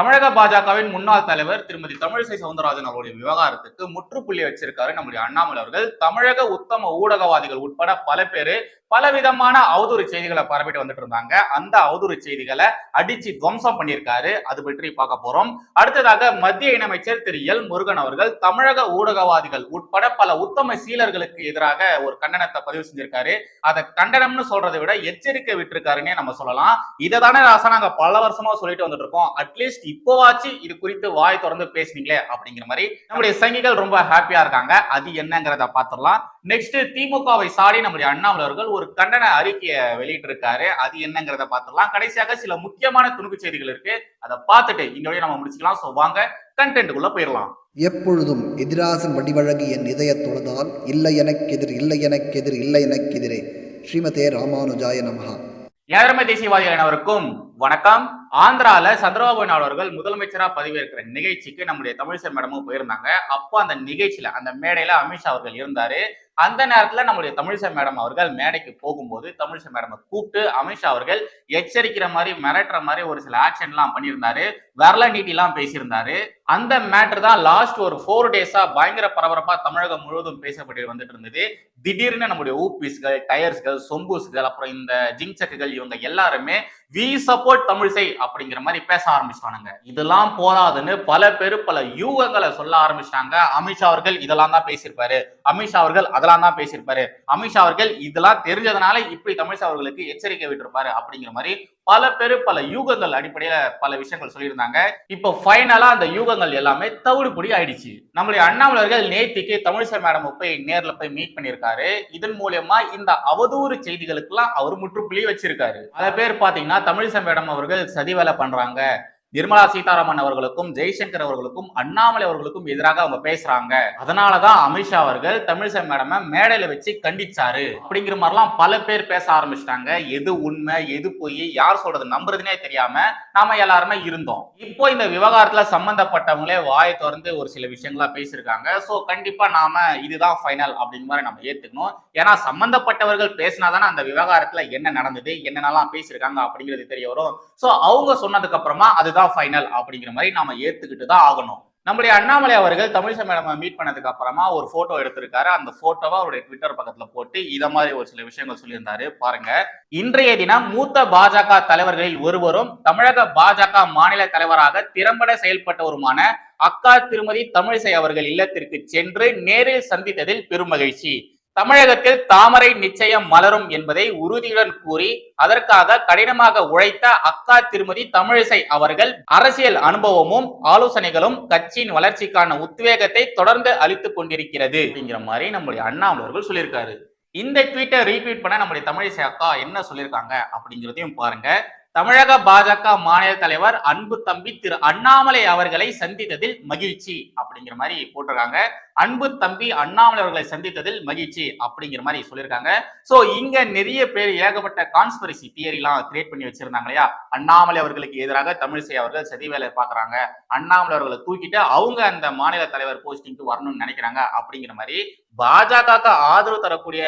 தமிழக பாஜகவின் முன்னாள் தலைவர் திருமதி தமிழிசை சவுந்தரராஜன் அவருடைய விவகாரத்துக்கு முற்றுப்புள்ளி வச்சிருக்காரு நம்முடைய அண்ணாமலை அவர்கள். தமிழக உத்தம ஊடகவாதிகள் உட்பட பல பேரு பல விதமான அவதூறு செய்திகளை பரப்பிட்டு வந்துட்டு இருந்தாங்க. அந்த அவதூறு செய்திகளை அடிச்சு துவம்சம் பண்ணியிருக்காரு. அது பற்றி பார்க்க போறோம். அடுத்ததாக மத்திய இணையமைச்சர் திரு எல் முருகன் அவர்கள் தமிழக ஊடகவாதிகள் உட்பட பல உத்தம சீலர்களுக்கு எதிராக ஒரு கண்டனத்தை பதிவு செஞ்சிருக்காரு. அதை கண்டனம்னு சொல்றதை விட எச்சரிக்கை விட்டுருக்காருன்னே நம்ம சொல்லலாம். இதை தானே ராசா நாங்க பல வருஷமா சொல்லிட்டு வந்துட்டு இருக்கோம். அட்லீஸ்ட் இப்போவாச்சு இது குறித்து வாய் திறந்து பேசுனீங்களே அப்படிங்கிற மாதிரி நம்முடைய சங்கிகள் ரொம்ப ஹாப்பியா இருக்காங்க. அது என்னங்கிறத பார்த்துடலாம். நெக்ஸ்ட் திமுகவை சாடி நம்முடைய அண்ணாமலை அவர்கள் ஒரு கண்டன அறிக்கையை வெளியிட்டு இருக்காரு அது என்னங்கிறத பார்த்துடலாம். கடைசியாக சில முக்கியமான துணுக்கு செய்திகள் இருக்கு. அதை பார்த்துட்டு இந்த வழியை நம்ம முடிச்சுக்கலாம். ஸோ வாங்க கண்டென்ட்டுக்குள்ள போயிடலாம். எப்பொழுதும் எதிராசன் வடிவழகு என் இதய தொழுதால் இல்லை எனக்கெதிர் இல்லை எனக்கெதிர் இல்லை எனக்கெதிரே. ஸ்ரீமதே ராமானுஜாய நமஹா. ஏழமை தேசியவாதிகள் அனைவருக்கும் வணக்கம். ஆந்திரால சந்திரபாபு நாயுடு அவர்கள் முதலமைச்சரா பதவியேற்கிற நிகழ்ச்சிக்கு நம்முடைய தமிழிசை மேடமும் போயிருந்தாங்க. அப்போ அந்த நிகழ்ச்சியில அந்த மேடையில அமித்ஷா அவர்கள் இருந்தாரு. அந்த நேரத்துல நம்முடைய தமிழிசை மேடம் அவர்கள் மேடைக்கு போகும்போது தமிழிசை மேடமை கூப்பிட்டு அமித்ஷா அவர்கள் எச்சரிக்கிற மாதிரி மிரட்டுற மாதிரி ஒரு சில ஆக்ஷன்லாம் பண்ணியிருந்தாரு. வரல நீட்டிலாம் பேசியிருந்தாரு. அந்த மேட்டர் தான் லாஸ்ட் ஒரு ஃபோர் டேஸா பயங்கர பரபரப்பா தமிழகம் முழுவதும் பேசப்பட்டு வந்துட்டு இருந்தது. திடீர்னு நம்முடைய ஊபிஸ்கள் டயர்ஸ்கள் சொம்பூஸ்கள் அப்புறம் இந்த ஜிங்சக்குகள் இவங்க எல்லாருமே வி சப்போர்ட் தமிழிசை அப்படிங்கிற மாதிரி பேச ஆரம்பிச்சிட்டானுங்க. இதெல்லாம் போதாதுன்னு பல பேர் பல யூகங்களை சொல்ல ஆரம்பிச்சிட்டாங்க. அமித்ஷா அவர்கள் இதெல்லாம் தான் பேசியிருப்பாரு. அமித்ஷா அவர்கள் அதெல்லாம் தான் பேசியிருப்பாரு. அமித்ஷா அவர்கள் இதெல்லாம் தெரிஞ்சதுனால இப்படி தமிழிசை அவர்களுக்கு எச்சரிக்கை விட்டுருப்பாரு அப்படிங்கிற மாதிரி பல பேர் பல யூகங்கள் அடிப்படையில பல விஷயங்கள் சொல்லியிருந்தாங்க. இப்போ ஃபைனலா அந்த யூகங்கள் எல்லாமே தவிடுபடி ஆயிடுச்சு. நம்மளுடைய அண்ணாமலர்கள் நேத்திக்கு தமிழிசை மேடம் போய் நேர்ல போய் மீட் பண்ணியிருக்காரு. இதன் மூலியமா இந்த அவதூறு செய்திகளுக்கெல்லாம் அவர் முற்றுப்புள்ளி வச்சிருக்காரு. பல பேர் பாத்தீங்கன்னா தமிழிசை மேடம் அவர்கள் சதி வேலை பண்றாங்க. நிர்மலா சீதாராமன் அவர்களுக்கும் ஜெய்சங்கர் அவர்களுக்கும் அண்ணாமலை அவர்களுக்கும் எதிராக அவங்க பேசுறாங்க. அதனாலதான் அமித்ஷா அவர்கள் தமிழிசை மேடம மேடையில வச்சு கண்டிச்சாரு. அப்படிங்கிற மாதிரிலாம் பல பேர் பேச ஆரம்பிச்சிட்டாங்க. எது உண்மை எது பொய் யார் சொல்றது நம்புறதுனே தெரியாம நாம எல்லாருமே இருந்தோம். இப்போ இந்த விவகாரத்துல சம்பந்தப்பட்டவங்களே வாயை திறந்து ஒரு சில விஷயங்களா பேசியிருக்காங்க. சோ கண்டிப்பா நாம இதுதான் ஃபைனல் அப்படிங்கிற மாதிரி நம்ம ஏத்துக்கணும். ஏன்னா சம்பந்தப்பட்டவர்கள் பேசினாதானே அந்த விவகாரத்துல என்ன நடந்தது என்னென்னலாம் பேசியிருக்காங்க அப்படிங்கிறது தெரிய வரும். சோ அவங்க சொன்னதுக்கு அப்புறமா அதுதான் ஃபைனல் அப்படிங்கிற மாதிரி நாம ஏத்துக்கிட்டு தான் ஆகணும். நம்முடைய அண்ணாமலை அவர்கள் தமிழிசை மேடம் மீட் பண்ணதுக்கு அப்புறமா ஒரு போட்டோ எடுத்திருக்காரு. அந்த போட்டோவை அவருடைய ட்விட்டர் பக்கத்துல போட்டு இத மாதிரி ஒரு சில விஷயங்கள் சொல்லியிருந்தாரு. பாருங்க. இன்றைய தினம் மூத்த பாஜக தலைவர்களில் ஒருவரும் தமிழக பாஜக மாநில தலைவராக திறம்பட செயல்பட்டவருமான அக்கா திருமதி தமிழிசை அவர்கள் இல்லத்திற்கு சென்று நேரில் சந்தித்ததில் பெரும் மகிழ்ச்சி தமிழகத்தில் தாமரை நிச்சயம் மலரும் என்பதை உறுதியுடன் கூறி அதற்காக கடினமாக உழைத்த அக்கா திருமதி தமிழிசை அவர்கள் அரசியல் அனுபவமும் ஆலோசனைகளும் கட்சியின் வளர்ச்சிக்கான உத்வேகத்தை தொடர்ந்து அளித்துக் கொண்டிருக்கிறது. அப்படிங்கிற மாதிரி நம்முடைய அண்ணாமலர்கள் சொல்லியிருக்காரு. இந்த ட்வீட்டை ரீட்வீட் பண்ண நம்முடைய தமிழிசை அக்கா என்ன சொல்லியிருக்காங்க அப்படிங்கிறதையும் பாருங்க. தமிழக பாஜக மாநில தலைவர் அன்பு தம்பி திரு அண்ணாமலை அவர்களை சந்தித்ததில் மகிழ்ச்சி அப்படிங்கிற மாதிரி போட்டிருக்காங்க. அன்பு தம்பி அண்ணாமலை அவர்களை சந்தித்ததில் மகிழ்ச்சி அப்படிங்கிற மாதிரி சொல்லியிருக்காங்க. சோ இங்க நிறைய பேர் ஏகப்பட்ட கான்ஸ்பிரசி தியரிலாம் கிரியேட் பண்ணி வச்சிருந்தாங்க இல்லையா? அண்ணாமலை அவர்களுக்கு எதிராக தமிழிசை அவர்கள் சதி வேலை பாக்குறாங்க அண்ணாமலை அவர்களை தூக்கிட்டு அவங்க அந்த மாநில தலைவர் போஸ்டிங்க்கு வரணும்னு நினைக்கிறாங்க அப்படிங்கிற மாதிரி பாஜகவுக்கு ஆதரவு தரக்கூடிய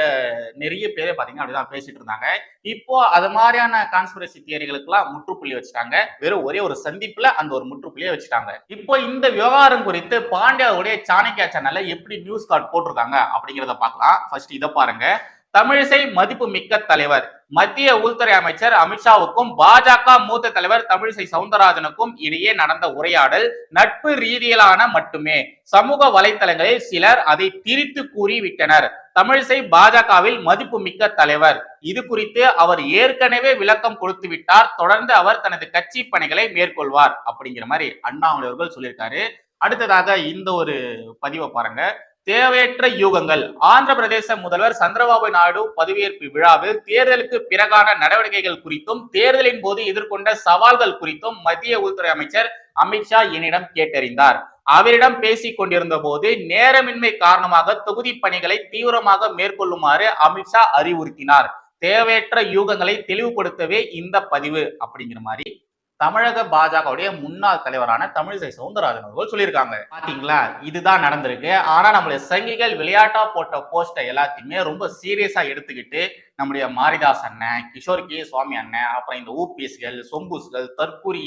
நிறைய பேரே பாத்தீங்கன்னா அப்படிதான் பேசிட்டு இருந்தாங்க. இப்போ அது மாதிரியான கான்ஸ்பிரசி தியரிகளுக்கெல்லாம் முற்றுப்புள்ளி வச்சுட்டாங்க. வெறும் ஒரே ஒரு சந்திப்புல அந்த ஒரு முற்றுப்புள்ளியை வச்சுட்டாங்க. இப்போ இந்த விவகாரம் குறித்து பாண்டியாவுடைய சாணக்கியா சேனல்ல எப்படி நியூஸ் கார்டு போட்டிருக்காங்க அப்படிங்கிறத பார்க்கலாம். ஃபர்ஸ்ட் இதை பாருங்க. தமிழிசை மதிப்பு மிக்க தலைவர். மத்திய உள்துறை அமைச்சர் அமித்ஷாவுக்கும் பாஜக மூத்த தலைவர் தமிழிசை சவுந்தரராஜனுக்கும் இடையே நடந்த உரையாடல் நட்பு ரீதியிலான மட்டுமே. சமூக வலைத்தளங்களில் சிலர் அதை திரித்து கூறிவிட்டனர். தமிழிசை பாஜகவில் மதிப்பு மிக்க தலைவர். இது குறித்து அவர் ஏற்கனவே விளக்கம் கொடுத்து விட்டார். தொடர்ந்து அவர் தனது கட்சி பணிகளை மேற்கொள்வார் அப்படிங்கிற மாதிரி அண்ணாமலை அவர்கள் சொல்லியிருக்காரு. அடுத்ததாக இந்த ஒரு பதிவை பாருங்க. தேவையற்ற யூகங்கள். ஆந்திர பிரதேச முதல்வர் சந்திரபாபு நாயுடு பதவியேற்பு விழாவில் தேர்தலுக்கு பிறகான நடவடிக்கைகள் குறித்தும் தேர்தலின் போது எதிர்கொண்ட சவால்கள் குறித்தும் மத்திய உள்துறை அமைச்சர் அமித்ஷா என்னிடம் கேட்டறிந்தார். அவரிடம் பேசிக் கொண்டிருந்த போது நேரமின்மை காரணமாக தொகுதி பணிகளை தீவிரமாக மேற்கொள்ளுமாறு அமித்ஷா அறிவுறுத்தினார். தேவையற்ற யூகங்களை தெளிவுபடுத்தவே இந்த பதிவு அப்படிங்கிற மாதிரி தமிழக பாஜகவுடைய முன்னாள் தலைவரான தமிழிசை சவுந்தரராஜன் அவர்கள் சொல்லியிருக்காங்க. பாத்தீங்களா? இதுதான் நடந்திருக்கு. ஆனா நம்மளுடைய சங்கிகள் விளையாட்டா போட்ட போஸ்டை எல்லாத்தையுமே ரொம்ப சீரியஸா எடுத்துக்கிட்டு நம்முடைய மாரிதாஸ் அண்ணன் கிஷோர் கே சுவாமி அண்ணன் அப்புறம் இந்த ஊபிஸ்கள் சொம்பூஸ்கள் தற்கூரி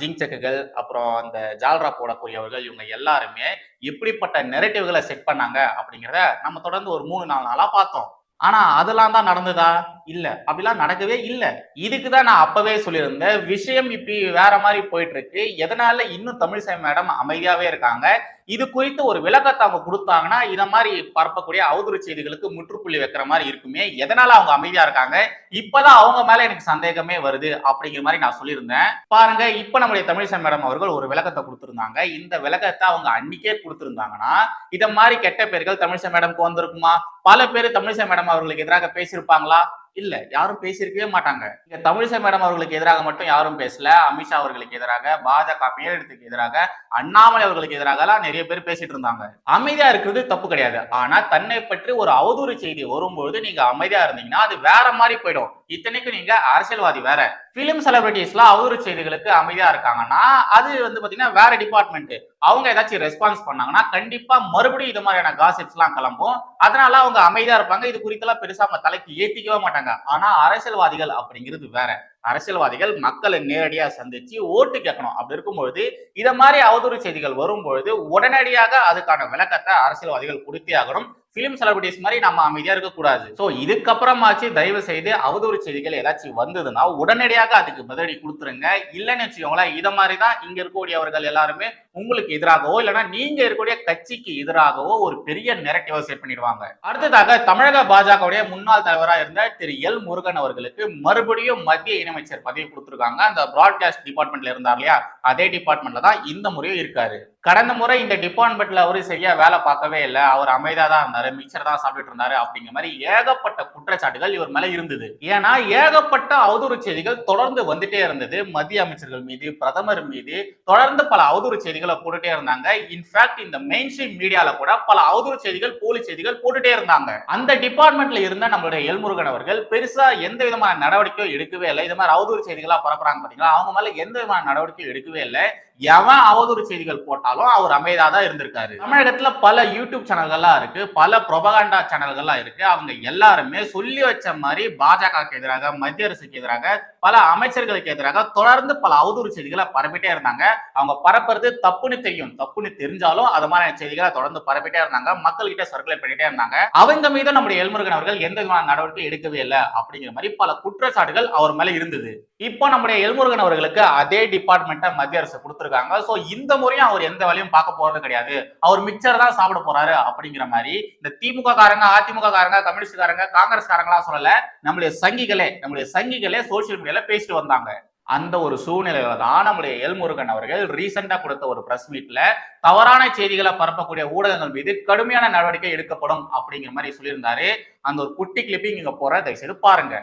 ஜிங்சக்குகள் அப்புறம் அந்த ஜால்ரா போடக்கூடியவர்கள் இவங்க எல்லாருமே எப்படிப்பட்ட நெரட்டிவ்களை செட் பண்ணாங்க அப்படிங்கிறத நம்ம தொடர்ந்து ஒரு மூணு நாலு நாளா பார்த்தோம். ஆனா அதெல்லாம் தான் நடந்ததா? இல்ல. அப்படிலாம் நடக்கவே இல்லை. இதுக்கு தான் நான் அப்பவே சொல்லியிருந்தேன். விஷயம் இப்படி வேற மாதிரி போயிட்டு இருக்கு. எதனால இன்னும் தமிழிசை மேடம் அமைதியாவே இருக்காங்க? இது குறித்து ஒரு விளக்கத்தை அவங்க கொடுத்தாங்கன்னா இதை மாதிரி பரப்பக்கூடிய அவதூறு செய்திகளுக்கு முற்றுப்புள்ளி வைக்கிற மாதிரி இருக்குமே. எதனால அவங்க அமைதியா இருக்காங்க? இப்பதான் அவங்க மேல எனக்கு சந்தேகமே வருது அப்படிங்கிற மாதிரி நான் சொல்லியிருந்தேன். பாருங்க இப்ப நம்முடைய தமிழிசை மேடம் அவர்கள் ஒரு விளக்கத்தை கொடுத்திருந்தாங்க. இந்த விளக்கத்தை அவங்க அன்னைக்கே கொடுத்திருந்தாங்கன்னா இத மாதிரி கெட்ட பேர்கள் தமிழிசை மேடம்க்கு வந்திருக்குமா? பல பேர் தமிழிசை மேடம் அவர்களுக்கு எதிராக பேசியிருப்பாங்களா? இல்ல யாரும் பேசியிருக்கவே மாட்டாங்க. இங்க தமிழிசை மேடம் அவர்களுக்கு எதிராக மட்டும் யாரும் பேசல. அமித்ஷா அவர்களுக்கு எதிராக பாஜக மேலிடத்துக்கு எதிராக அண்ணாமலை அவர்களுக்கு எதிராக எல்லாம் நிறைய பேர் பேசிட்டு இருந்தாங்க. அமைதியா இருக்கிறது தப்பு கிடையாது. ஆனா தன்னை பற்றி ஒரு அவதூறு செய்தி வரும்பொழுது நீங்க அமைதியா இருந்தீங்கன்னா அது வேற மாதிரி போயிடும். இத்தனைக்கும் நீங்க அரசியல்வாதி வேற. பிலிம் செலிபிரிட்டிஸ்லாம் அவதூறு செய்திகளுக்கு அமைதியா இருக்காங்கன்னா அது வந்து பாத்தீங்கன்னா வேற டிபார்ட்மெண்ட் அவங்க ஏதாச்சும் ரெஸ்பான்ஸ் பண்ணாங்கன்னா கண்டிப்பா மறுபடியும் இது மாதிரியான காசிப்ஸ் எல்லாம் கிளம்பும். அதனால அவங்க அமைதியா இருப்பாங்க. இது குறித்தெல்லாம் பெருசா தலைக்கு ஏத்திக்கவே மாட்டாங்க. ஆனா அரசியல்வாதிகள் அப்படிங்கிறது வேற. அரசியல்வாதிகள் மக்களை நேரடியா சந்திச்சு ஓட்டு கேட்கணும். அப்படி இருக்கும்பொழுது இதை மாதிரி அவதூறு செய்திகள் வரும்பொழுது உடனடியாக அதுக்கான விளக்கத்தை அரசியல்வாதிகள் கொடுத்தே ஆகணும். பிலிம் செலிபிரிட்டிஸ் மாதிரி நம்ம அமைதியா இருக்கக்கூடாது. ஸோ இதுக்கப்புறமாச்சு தயவு செய்து அவதூறு செய்திகள் ஏதாச்சும் வந்ததுன்னா உடனடியாக அதுக்கு பதிலடி கொடுத்துருங்க. இல்லைன்னு வச்சுக்கோங்களேன் இதை மாதிரி தான் இங்க இருக்கக்கூடியவர்கள் எல்லாருமே உங்களுக்கு எதிராகவோ இல்லைன்னா நீங்க இருக்கக்கூடிய கட்சிக்கு எதிராகவோ ஒரு பெரிய நெரட்டிவா செட் பண்ணிடுவாங்க. அடுத்ததாக தமிழக பாஜகவுடைய முன்னாள் தலைவராக இருந்த திரு எல் முருகன் அவர்களுக்கு மறுபடியும் மத்திய இணையமைச்சர் பதவி கொடுத்திருக்காங்க. அந்த பிராட்காஸ்ட் டிபார்ட்மெண்ட்ல இருந்தார் இல்லையா? அதே டிபார்ட்மெண்ட்ல தான் இந்த முறையும் இருக்காரு. கடந்த முறை இந்த டிபார்ட்மெண்ட்ல அவரு சரியா வேலை பார்க்கவே இல்லை. அவர் அமைதியா தான் இருந்தாரு. மிக்சர் தான் சாப்பிட்டுட்டு இருந்தாரு அப்படிங்கிற மாதிரி ஏகப்பட்ட குற்றச்சாட்டுகள் இவர் மேல இருந்தது. ஏன்னா ஏகப்பட்ட அவதூறு செய்திகள் தொடர்ந்து வந்துட்டே இருந்தது. மத்திய அமைச்சர்கள் மீது பிரதமர் மீது தொடர்ந்து பல அவதூறு செய்திகளை போட்டுட்டே இருந்தாங்க. இன்ஃபேக்ட் இந்த மெயின் ஸ்ட்ரீம் மீடியால கூட பல அவதூறு செய்திகள் போலி செய்திகள் போட்டுட்டே இருந்தாங்க. அந்த டிபார்ட்மெண்ட்ல இருந்த நம்மளுடைய எல்முருகன் அவர்கள் பெருசா எந்த விதமான நடவடிக்கையும் எடுக்கவே இல்லை. இது மாதிரி அவதூறு செய்திகளா பரப்புறாங்க பாத்தீங்களா? அவங்க மேல எந்த விதமான நடவடிக்கையும் எடுக்கவே இல்லை. எவன் அவதூறு செய்திகள் போட்டாலும் அவர் அமைதியாக தான் இருந்திருக்காரு. தமிழகத்துல பல யூடியூப் சேனல்கள்லாம் இருக்கு பல ப்ரொபகண்டா சேனல்கள்லாம் இருக்கு. அவங்க எல்லாருமே சொல்லி வச்ச மாதிரி பாஜகவுக்கு எதிராக மத்திய அரசுக்கு எதிராக பல அமைச்சர்களுக்கு எதிராக தொடர்ந்து பல அவதூறு செய்திகளை பரப்பிட்டே இருந்தாங்க. அவங்க பரப்புறது தப்புன்னு தெரியும். தப்புன்னு தெரிஞ்சாலும் அது மாதிரியான செய்திகளை தொடர்ந்து பரப்பிட்டே இருந்தாங்க. மக்கள் கிட்ட சர்க்குலேட் பண்ணிட்டே இருந்தாங்க. அவங்க மீது நம்முடைய எல்முருகன் அவர்கள் எந்த விதமான நடவடிக்கை எடுக்கவே இல்லை அப்படிங்கிற மாதிரி பல குற்றச்சாட்டுகள் அவர் மேல இருந்தது. இப்போ நம்முடைய எல்முருகன் அவர்களுக்கு அதே டிபார்ட்மெண்ட்டை மத்திய அரசு கொடுத்திருக்காங்க ஸோ இந்த முறையும் அவர் எந்த வேலையும் பார்க்க போறது கிடையாது. அவர் மிக்சர் தான் சாப்பிட போறாரு அப்படிங்கிற மாதிரி இந்த திமுக காரங்க அதிமுக காரங்க கம்யூனிஸ்ட் காரங்க காங்கிரஸ் காரங்களாம் சொல்லல. நம்மளுடைய சங்கிகளே நம்மளுடைய சங்கிகளே சோசியல் மீடியால பேசிட்டு வந்தாங்க. அந்த ஒரு சூழ்நிலையில தான் நம்முடைய எல்முருகன் அவர்கள் ரீசெண்டா கொடுத்த ஒரு பிரஸ் மீட்ல தவறான செய்திகளை பரப்பக்கூடிய ஊடகங்கள் மீது கடுமையான நடவடிக்கை எடுக்கப்படும் அப்படிங்கிற மாதிரி சொல்லியிருந்தாரு. அந்த ஒரு குட்டி கிளிப்பிங் இங்க போற தயவுசெய்து பாருங்க.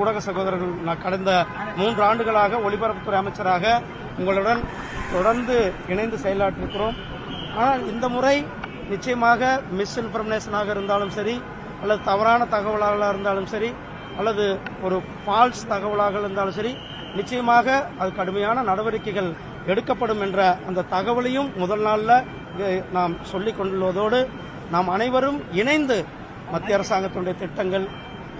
ஊடக சகோதரர்கள் நான் கடந்த மூன்று ஆண்டுகளாக ஒலிபரப்புத்துறை அமைச்சராக உங்களுடன் தொடர்ந்து இணைந்து செயலாற்றிருக்கிறோம். ஆனால் இந்த முறை நிச்சயமாக மிஸ்இன்ஃபர்மேஷனாக இருந்தாலும் சரி அல்லது தவறான தகவலாக இருந்தாலும் சரி அல்லது ஒரு ஃபால்ஸ் தகவலாக இருந்தாலும் சரி நிச்சயமாக அது கடுமையான நடவடிக்கைகள் எடுக்கப்படும் என்ற அந்த தகவலையும் முதல் நாளில் நாம் சொல்லிக் கொண்டுள்ளதோடு நாம் அனைவரும் இணைந்து மத்திய அரசாங்கத்தினுடைய திட்டங்கள்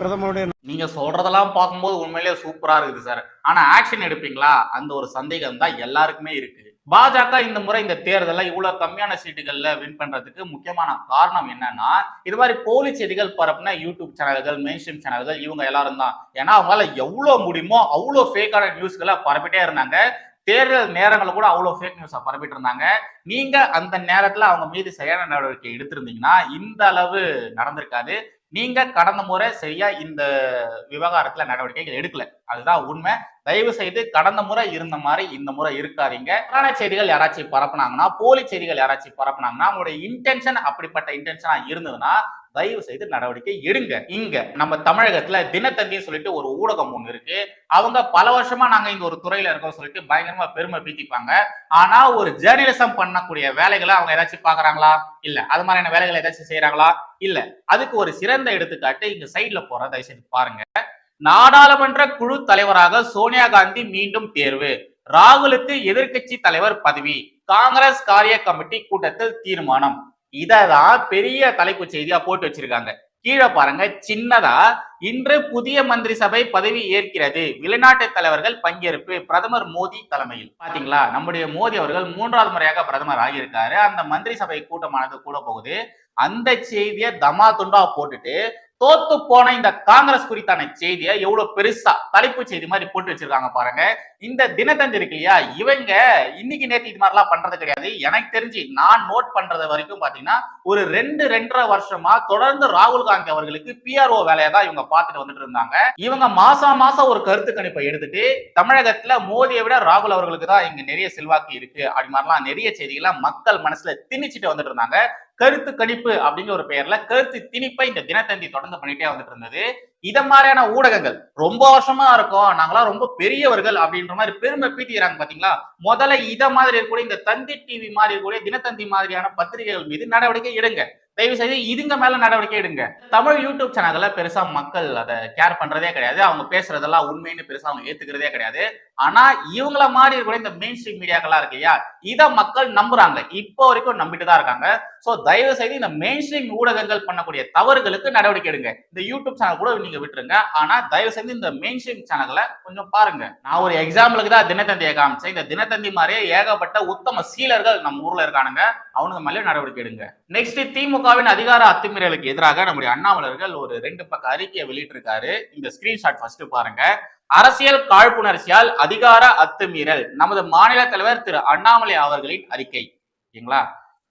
பிரதமருடைய நீங்க சொல்றதெல்லாம் பார்க்கும்போது உண்மையிலேயே சூப்பரா இருக்குது சார். ஆனா ஆக்ஷன் எடுப்பீங்களா? அந்த ஒரு சந்தேகம் தான் எல்லாருக்குமே இருக்கு. பாஜக இந்த முறை இந்த தேர்தலில் இவ்வளவு கம்மியான சீட்டுகள்ல வின் பண்றதுக்கு முக்கியமான காரணம் என்னன்னா இது மாதிரி போலி செய்திகள் பரப்புன யூடியூப் சேனல்கள் மெயின் ஸ்ட்ரீம் சேனல்கள் இவங்க எல்லாரும் தான். ஏன்னா அவங்களால எவ்வளவு முடியுமோ அவ்வளவு ஃபேக்கான நியூஸ்களை பரப்பிட்டே இருந்தாங்க. தேர்தல் நேரங்களில் கூட அவ்வளோ ஃபேக் நியூஸை பரப்பிட்டு இருந்தாங்க. நீங்க அந்த நேரத்தில் அவங்க மீது சரியான நடவடிக்கை எடுத்திருந்தீங்கன்னா இந்த அளவு நடந்திருக்காது. நீங்க கடந்த முறை சரியா இந்த விவகாரத்துல நடவடிக்கைகள் எடுக்கல. அதுதான் உண்மை. தயவு செய்து கடந்த முறை இருந்த மாதிரி இந்த முறை இருக்காதீங்க. புராண செய்திகள் யாராச்சும் பரப்புனாங்கன்னா போலி செய்திகள் யாராச்சும் பரப்புனாங்கன்னா அவங்களுடைய இன்டென்ஷன் அப்படிப்பட்ட இன்டென்ஷனா இருந்ததுன்னா தயவு செய்து நடவடிக்கை எடுங்க. இங்க நம்ம தமிழகத்துல தினத்தந்தின்னு சொல்லிட்டு ஒரு ஊடகம் ஒண்ணு இருக்கு. அவங்க பல வருஷமா நாங்க இங்க ஒரு துறையில இருக்கோம் சொல்லிட்டு பயங்கரமா பெருமை பீத்திப்பாங்க. ஆனா ஒரு ஜேர்னலிசம் பண்ணக்கூடிய வேலைகளை அவங்க ஏதாச்சும் பாக்குறாங்களா? இல்ல. அது மாதிரியான வேலைகளை ஏதாச்சும் செய்யறாங்களா இல்ல. அதுக்கு ஒரு சிறந்த எடுத்துக்காட்டு இங்க சைட்ல போற தயவு செய்து பாருங்க. நாடாளுமன்ற குழு தலைவராக சோனியா காந்தி மீண்டும் தேர்வு. ராகுலுக்கு எதிர்க்கட்சி தலைவர் பதவி. காங்கிரஸ் காரிய கமிட்டி கூட்டத்தில் தீர்மானம். இததான் பெரிய தலைப்பு செய்தியா போட்டு வச்சிருக்காங்க. கீழே பாருங்க சின்னதா இன்று புதிய மந்திரி சபை பதவி ஏற்கிறது. வெளிநாட்டு தலைவர்கள் பங்கேற்பு பிரதமர் மோடி தலைமையில். பாத்தீங்களா? நம்முடைய மோடி அவர்கள் மூன்றாவது முறையாக பிரதமர் ஆகியிருக்காரு. அந்த மந்திரி சபை கூட்டமானது கூட போகுது. அந்த செய்தியை தமா துண்டா போட்டுட்டு தோத்து போன இந்த காங்கிரஸ் குறித்தான செய்தியை எவ்வளவு பெருசா தலைப்பு செய்தி மாதிரி போட்டு வச்சிருக்காங்க பாருங்க. இந்த தினத்தஞ்சு இருக்கு இல்லையா? இவங்க இன்னைக்கு நேற்று இது மாதிரிலாம் பண்றது கிடையாது. எனக்கு தெரிஞ்சு நான் நோட் பண்றது வரைக்கும் பாத்தீங்கன்னா ஒரு ரெண்டு ரெண்டரை வருஷமா தொடர்ந்து ராகுல் காந்தி அவர்களுக்கு பிஆர்ஓ வேலையை தான் இவங்க பார்த்துட்டு வந்துட்டு இருந்தாங்க. இவங்க மாசம் மாசம் ஒரு கருத்து கணிப்பை எடுத்துட்டு தமிழகத்துல மோதியை விட ராகுல் அவர்களுக்கு தான் இங்க நிறைய செல்வாக்கு இருக்கு. அப்படி மாதிரிலாம் நிறைய செய்திகளை மக்கள் மனசுல திணிச்சிட்டு வந்துட்டு இருந்தாங்க. கருத்து கணிப்பு அப்படிங்கிற ஒரு பெயர்ல கருத்து திணிப்பை இந்த தினத்தந்தி தொடர்ந்து பண்ணிட்டே வந்துட்டு இருந்தது. இத மாதிரியான ஊடகங்கள் ரொம்ப வருஷமா இருக்கும். நாங்களாம் ரொம்ப பெரியவர்கள் அப்படின்ற மாதிரி பெருமை பீட்டிக்கிறாங்க பாத்தீங்களா? முதல்ல இத மாதிரி இருக்கக்கூடிய இந்த தந்தி டிவி மாதிரி இருக்கக்கூடிய தினத்தந்தி மாதிரியான பத்திரிகைகள் மீது நடவடிக்கை எடுங்க. தயவு செய்து இதுங்க மேல நடவடிக்கை எடுங்க. தமிழ் யூடியூப் சேனல்ல பெருசா மக்கள் அதை கேர் பண்றதே கிடையாது. அவங்க பேசுறதெல்லாம் உண்மைன்னு பெருசா அவங்க ஏத்துக்கிறதே கிடையாது. ஆனா இவங்கள மாதிரி இருக்கக்கூடிய இந்த மெயின் ஸ்ட்ரீம் மீடியாக்கெல்லாம் இருக்கு இல்லையா? மக்கள் நம்புறாங்க. இப்போ வரைக்கும் நம்பிட்டு தான் இருக்காங்க. சோ தயவு செய்து இந்த மெயின் ஸ்ட்ரீம் ஊடகங்கள் பண்ணக்கூடிய தவறுகளுக்கு நடவடிக்கை எடுங்க. இந்த யூடியூப் சேனல் கூட நீங்க விட்டுருங்க. ஆனா தயவு செய்து இந்த மெயின் ஸ்ட்ரீம் சேனல்களை கொஞ்சம் பாருங்க. நான் ஒரு எக்ஸாம்பிளுக்கு தான் தினத்தந்தியை காமிச்சேன். இந்த தினத்தந்தி மாதிரியே ஏகப்பட்ட உத்தம சீலர்கள் நம்ம ஊர்ல இருக்கானுங்க. அவனுங்க மேலே நடவடிக்கை எடுங்க. நெக்ஸ்ட் திமுகவின் அதிகார அத்துமீறலுக்கு எதிராக நம்முடைய அண்ணாமலர்கள் ஒரு ரெண்டு பக்க அறிக்கையை வெளியிட்டிருக்காரு. இந்த ஸ்கிரீன்ஷாட் ஃபர்ஸ்ட் பாருங்க. அரசியல் காழ்ப்புணர்ச்சியால் அதிகார அத்துமீறல். நமது மாநில தலைவர் திரு அண்ணாமலை அவர்களின் அறிக்கை. ஓகேங்களா?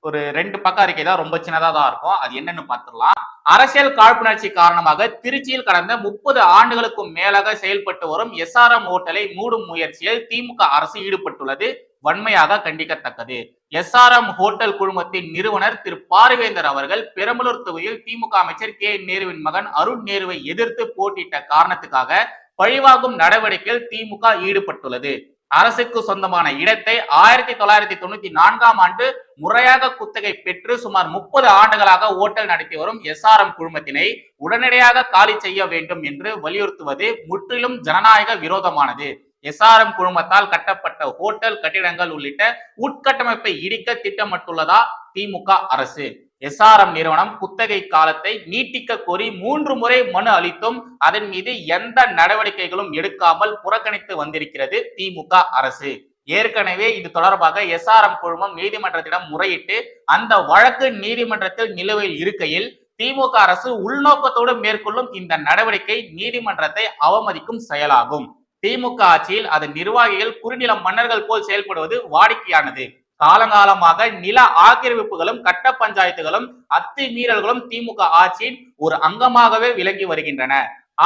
ஒரு ரெண்டு பக்க அறிக்கை தான் ரொம்ப சின்னதா தான் இருக்கும். அது என்னன்னு பார்த்துடலாம். அரசியல் காழ்ப்புணர்ச்சி காரணமாக திருச்சியில் கடந்த முப்பது ஆண்டுகளுக்கும் மேலாக செயல்பட்டு வரும் எஸ்ஆர்எம் ஹோட்டலை மூடும் முயற்சியில் திமுக அரசு ஈடுபட்டுள்ளது. வன்மையாக கண்டிக்கத்தக்கது. எஸ்ஆர்எம் ஹோட்டல் குழுமத்தின் நிறுவனர் திரு பாரிவேந்தர் அவர்கள் பெரம்பலூர் தொகுதியில் திமுக அமைச்சர் கே நேருவின் மகன் அருண் நேருவை எதிர்த்து போட்டியிட்ட காரணத்துக்காக பழிவாகும் நடவடிக்கையில் திமுக ஈடுபட்டுள்ளது. அரசுக்கு சொந்தமான இடத்தை ஆயிரத்தி தொள்ளாயிரத்தி தொண்ணூத்தி நான்காம் ஆண்டு முறையாக குத்தகை பெற்று சுமார் முப்பது ஆண்டுகளாக ஓட்டல் நடத்தி வரும் எஸ்ஆர்எம் குழுமத்தினை உடனடியாக காலி செய்ய வேண்டும் என்று வலியுறுத்துவது முற்றிலும் ஜனநாயக விரோதமானது. எஸ்ஆர்எம் குழுமத்தால் கட்டப்பட்ட ஹோட்டல் கட்டிடங்கள் உள்ளிட்ட உட்கட்டமைப்பை இடிக்க திட்டமிட்டுள்ளதா திமுக அரசு? எஸ்ஆர்எம் நிறுவனம் குத்தகை காலத்தை நீட்டிக்க கோரி மூன்று முறை மனு அளித்தும் அதன் மீது எந்த நடவடிக்கைகளும் எடுக்காமல் புறக்கணித்து வந்திருக்கிறது திமுக அரசு. ஏற்கனவே இது தொடர்பாக எஸ்ஆர்எம் குழுமம் நீதிமன்றத்திடம் முறையிட்டு அந்த வழக்கு நீதிமன்றத்தில் நிலுவையில் இருக்கையில் திமுக அரசு உள்நோக்கத்தோடு மேற்கொள்ளும் இந்த நடவடிக்கை நீதிமன்றத்தை அவமதிக்கும் செயலாகும். திமுக ஆட்சியில் அதன் நிர்வாகிகள் குறுநில மன்னர்கள் போல் செயல்படுவது வாடிக்கையானது. காலங்காலமாக நில ஆக்கிரமிப்புகளும் கட்ட பஞ்சாயத்துகளும் அத்துமீறல்களும் திமுக ஆட்சியின் ஒரு அங்கமாகவே விளங்கி வருகின்றன.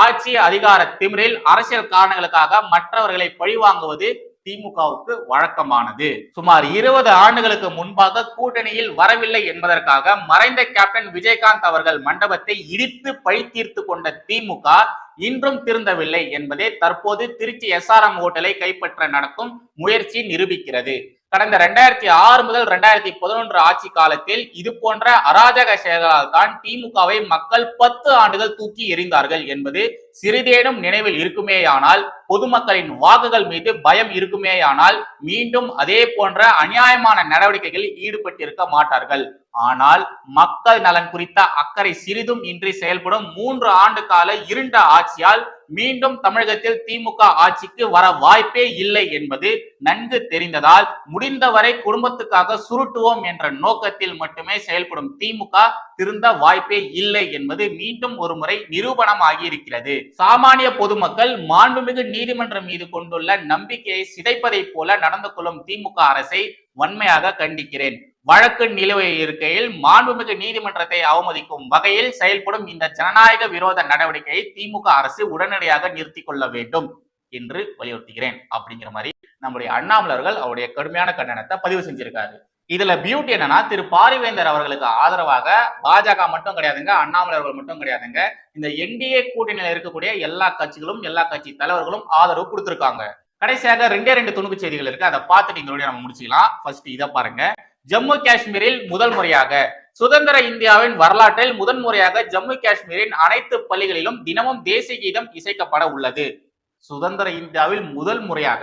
ஆட்சி அதிகார திமிரில் அரசியல் காரணங்களுக்காக மற்றவர்களை பழிவாங்குவது திமுகவுக்கு வழக்கமானது. சுமார் இருபது ஆண்டுகளுக்கு முன்பாக கூட்டணியில் வரவில்லை என்பதற்காக மறைந்த கேப்டன் விஜயகாந்த் அவர்கள் மண்டபத்தை இடித்து பழி தீர்த்து கொண்ட திமுக இன்றும் திருந்தவில்லை என்பதே தற்போது திருச்சி எஸ்ஆர்எம் ஹோட்டலை கைப்பற்ற நடக்கும் முயற்சி நிரூபிக்கிறது. கடந்த ரெண்டாயிரத்தி ஆறு முதல் ரெண்டாயிரத்தி பதினொன்று ஆட்சி காலத்தில் இது போன்ற அராஜக செயல்களால் தான் திமுகவை மக்கள் பத்து ஆண்டுகள் தூக்கி எறிந்தார்கள் என்பது சிறிதேனும் நினைவில் இருக்குமேயானால் பொதுமக்களின் வாக்குகள் மீது பயம் இருக்குமேயானால் மீண்டும் அதே போன்ற அநியாயமான நடவடிக்கைகளில் ஈடுபட்டிருக்க மாட்டார்கள். ஆனால் மக்கள் நலன் குறித்த அக்கறை சிறிதும் இன்றி செயல்படும் மூன்று ஆண்டு கால இருண்ட ஆட்சியால் மீண்டும் தமிழகத்தில் திமுக ஆட்சிக்கு வர வாய்ப்பே இல்லை என்பது நன்கு தெரிந்ததால் முடிந்தவரை குடும்பத்துக்காக சுருட்டுவோம் என்ற நோக்கத்தில் மட்டுமே செயல்படும் திமுக திருந்த வாய்ப்பே இல்லை என்பது மீண்டும் ஒரு முறை நிரூபணமாகி இருக்கிறது. சாமானிய பொதுமக்கள் மாண்புமிகு நீதிமன்றம் மீது கொண்டுள்ள நம்பிக்கையை சிதைப்பதை போல நடந்து கொள்ளும் திமுக அரசை வன்மையாக கண்டிக்கிறேன். வழக்கு நிலுவையில் இருக்கையில் மாண்புமிகு நீதிமன்றத்தை அவமதிக்கும் வகையில் செயல்படும் இந்த ஜனநாயக விரோத நடவடிக்கையை திமுக அரசு உடனடியாக நிறுத்தி கொள்ள வேண்டும் என்று வலியுறுத்துகிறேன். அப்படிங்கிற மாதிரி நம்முடைய அண்ணாமலர்கள் அவருடைய கடுமையான கண்டனத்தை பதிவு செஞ்சிருக்காரு. இதுல பியூட்டி என்னன்னா திரு பாரிவேந்தர் அவர்களுக்கு ஆதரவாக பாஜக மட்டும் கிடையாதுங்க அண்ணாமலை அவர்கள் மட்டும் கிடையாதுங்க. இந்த என்டிஏ கூட்டணியில இருக்கக்கூடிய எல்லா கட்சிகளும் எல்லா கட்சி தலைவர்களும் ஆதரவு கொடுத்திருக்காங்க. கடைசியாக ரெண்டே ரெண்டு துணுக்கு செய்திகள் இருக்கு. அதை பார்த்துட்டு எங்களுடைய நம்ம முடிச்சுக்கலாம். ஃபர்ஸ்ட் இதை பாருங்க. ஜம்மு காஷ்மீரில் முதல் முறையாக சுதந்திர இந்தியாவின் வரலாற்றில் முதன் முறையாக ஜம்மு காஷ்மீரின் அனைத்து பள்ளிகளிலும் தினமும் தேசிய கீதம் இசைக்கப்பட உள்ளது. சுதந்திர இந்தியாவில் முதல் முறையாக.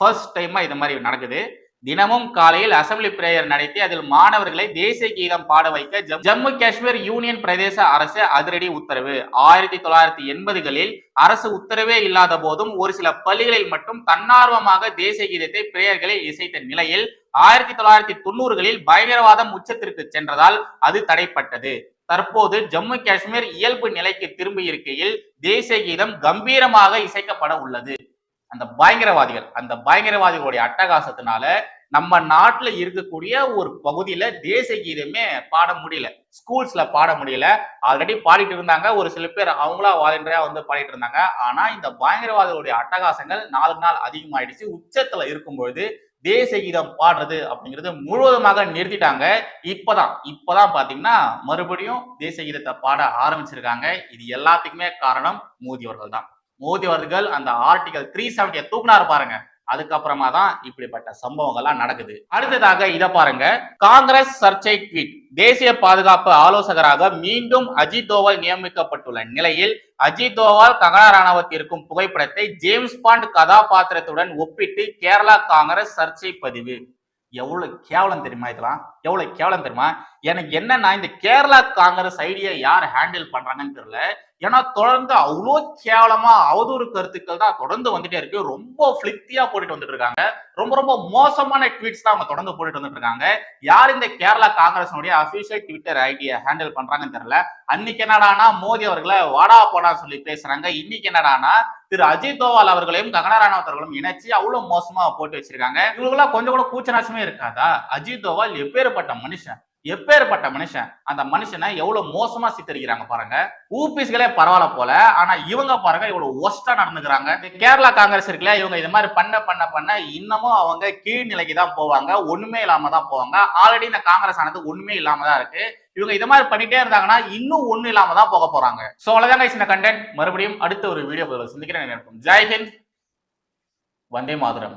ஃபர்ஸ்ட் டைமா இது மாதிரி நடக்குது. தினமும் காலையில் அசெம்பிளி பிரேயர் நடத்தி அதில் மாணவர்களை தேசிய கீதம் பாட வைக்க ஜம்- ஜம்மு காஷ்மீர் யூனியன் பிரதேச அரசு அதிரடி உத்தரவு. ஆயிரத்தி தொள்ளாயிரத்தி எண்பதுகளில் அரசு உத்தரவே இல்லாத போதும் ஒரு சில பள்ளிகளில் மட்டும் தன்னார்வமாக தேசிய கீதத்தை பிரேயர்களில் இசைத்த நிலையில் ஆயிரத்தி தொள்ளாயிரத்தி தொண்ணூறுகளில் பயங்கரவாதம் உச்சத்திற்கு சென்றதால் அது தடைப்பட்டது. தற்போது ஜம்மு காஷ்மீர் இயல்பு நிலைக்கு திரும்பியிருக்கையில் தேசிய கீதம் கம்பீரமாக இசைக்கப்பட உள்ளது. அந்த பயங்கரவாதிகள் அந்த பயங்கரவாதிகளுடைய அட்டகாசத்தினால நம்ம நாட்டுல இருக்கக்கூடிய ஒரு பகுதியில தேசிய கீதமே பாட முடியல. ஸ்கூல்ஸ்ல பாட முடியல. ஆல்ரெடி பாடிட்டு இருந்தாங்க. ஒரு சில பேர் அவங்களா வாலண்டியரா வந்து பாடிட்டு இருந்தாங்க. ஆனா இந்த பயங்கரவாதிகளுடைய அட்டகாசங்கள் நாளுக்கு நாள் அதிகமாயிடுச்சு. உச்சத்துல இருக்கும்பொழுது தேசிய கீதம் பாடுறது அப்படிங்கிறது முழுவதுமாக நிறுத்திட்டாங்க. இப்பதான் இப்பதான் பாத்தீங்கன்னா மறுபடியும் தேசிய கீதத்தை பாட ஆரம்பிச்சிருக்காங்க. இது எல்லாத்துக்குமே காரணம் மோடி அவர்கள் தான் மோதி அவர்கள் அந்த ஆர்டிகல் த்ரீ செவன்டியை தூக்குனாரு பாருங்க. அதுக்கப்புறமா தான் இப்படிப்பட்ட சம்பவங்கள்லாம் நடக்குது. அடுத்ததாக இதை பாருங்க. காங்கிரஸ் சர்ச்சை ட்வீட் தேசிய பாதுகாப்பு ஆலோசகராக மீண்டும் அஜித் தோவல் நியமிக்கப்பட்டுள்ள நிலையில் அஜித் தோவால் கங்கனா ராணாவத் இருக்கும் புகைப்படத்தை ஜேம்ஸ் பாண்ட் கதாபாத்திரத்துடன் ஒப்பிட்டு கேரளா காங்கிரஸ் சர்ச்சை பதிவு. எவ்வளவு கேவலம் தெரியுமா இதெல்லாம்? எவ்வளவு கேவலம் தெரியுமா? எனக்கு என்னன்னா இந்த கேரளா காங்கிரஸ் ஐடியா யார் ஹேண்டில் பண்றாங்கன்னு தெரியல. ஏன்னா தொடர்ந்து அவ்வளோ கேவலமா அவதூறு கருத்துக்கள் தான் தொடர்ந்து வந்துட்டே இருக்கு. ரொம்ப பிளிப்தியா போட்டுட்டு வந்துட்டு இருக்காங்க. ரொம்ப ரொம்ப மோசமான ட்வீட்ஸ் தான் அவங்க தொடர்ந்து போட்டுட்டு வந்துட்டு இருக்காங்க. யார் இந்த கேரளா காங்கிரஸ்னுடைய அபிஷியல் ட்விட்டர் ஐடியா ஹேண்டில் பண்றாங்கன்னு தெரியல. அன்னைக்கு என்னடானா மோடி அவர்களை வாடா போடா சொல்லி பேசுறாங்க. இன்னைக்கு என்னடானா திரு அஜித் தோவால் அவர்களையும் கங்கனா ராணாவத் அவர்களும் இணைச்சு அவ்வளவு மோசமா போட்டு வச்சிருக்காங்க. இவங்களுக்கெல்லாம் கொஞ்சம் கூட கூச்ச நாசமே இருக்காதா? அஜித் தோவால் எப்பேற்பட்ட மனுஷன் எப்பேற்பட்ட மனுஷன் அந்த மனுஷனை எவ்வளவு மோசமா சித்தரிக்கிறாங்க பாருங்க. ஊபிஸ்களே பரவாயில்ல போல ஆனா இவங்க பாருங்க இவ்வளவு ஒஸ்டா நடந்துக்கிறாங்க. கேரளா காங்கிரஸ் இருக்குல்ல இவங்க இது மாதிரி பண்ண பண்ண பண்ண இன்னமும் அவங்க கீழ்நிலைக்கு தான் போவாங்க ஒண்ணுமே இல்லாம தான் போவாங்க. ஆல்ரெடி இந்த காங்கிரஸ் ஆனது ஒண்ணுமே இல்லாம தான் இருக்கு. இவங்க இது மாதிரி பண்ணிட்டே இருந்தாங்கன்னா இன்னும் ஒண்ணு இல்லாம தான் போக போறாங்க. சோ அவ்வளவுதான் இந்த கண்டென்ட் மறுபடியும் அடுத்த ஒரு வீடியோ சந்திக்கிறேன். நினைப்போம் ஹிந்த். வந்தே மாதரம்.